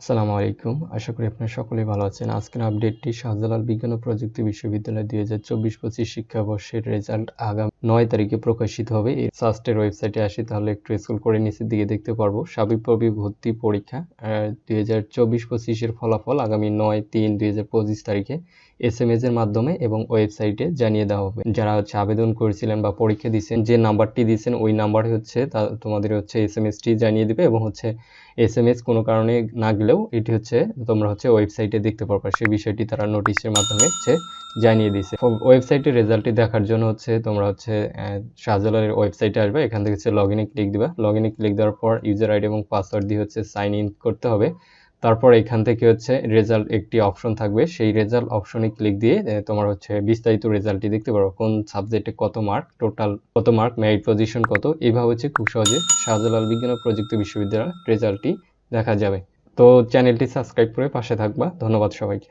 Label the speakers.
Speaker 1: আসসালামু আলাইকুম। আশা করি আপনারা সকলেই ভালো আছেন। আজকের আপডেটটি শাহজালাল বিজ্ঞান ও প্রযুক্তি বিশ্ববিদ্যালয় দুই হাজার চব্বিশ পঁচিশ শিক্ষাবর্ষের রেজাল্ট আগামী নয় তারিখে প্রকাশিত হবে। এই সাস্টের ওয়েবসাইটে আসি, তাহলে একটু স্কুল করে নিচের দিকে দেখতে পারব। সাবিপ্রবি ভর্তি পরীক্ষা দুই হাজার চব্বিশ পঁচিশের ফলাফল আগামী নয় তিন দুই হাজার পঁচিশ তারিখে। এস এম এর মাধ্যমে এবং ওয়েবসাইটে জানিয়ে দেওয়া হবে। যারা হচ্ছে আবেদন করেছিলেন বা পরীক্ষা দিয়েছেন যে নাম্বারটি দিয়েছেন ওই নাম্বারে হচ্ছে তা তোমাদের হচ্ছে এস এম এসটি জানিয়ে দেবে এবং হচ্ছে এস এম এস কোনো কারণে না গেলেও এটি হচ্ছে তোমরা হচ্ছে ওয়েবসাইটে দেখতে পারবে। সেই বিষয়টি তারা নোটিশের মাধ্যমে হচ্ছে জানিয়ে দিয়েছে ওয়েবসাইটের রেজাল্টটি দেখার জন্য হচ্ছে তোমরা হচ্ছে শাহজালালের ওয়েবসাইটে আসবে। এখান থেকে হচ্ছে লগ ইনে ক্লিক দিবা। লগ ইনে ক্লিক দেওয়ার পর ইউজার আইডি এবং পাসওয়ার্ড দিয়ে হচ্ছে সাইন ইন করতে হবে। তারপর এখান থেকে হচ্ছে রেজাল্ট একটি অপশন থাকবে। সেই রেজাল্ট অপশনে ক্লিক দিয়ে তোমার হচ্ছে বিস্তারিত রেজাল্টটি দেখতে পারো। কোন সাবজেক্টে কত মার্ক টোটাল কত মার্ক মেরিট পজিশন কত? এইভাবে হচ্ছে খুব সহজে শাহজালাল বিজ্ঞান ও প্রযুক্তি বিশ্ববিদ্যালয়ের রেজাল্টটি দেখা যাবে। তো চ্যানেলটি সাবস্ক্রাইব করে পাশে থাকবা। ধন্যবাদ সবাইকে।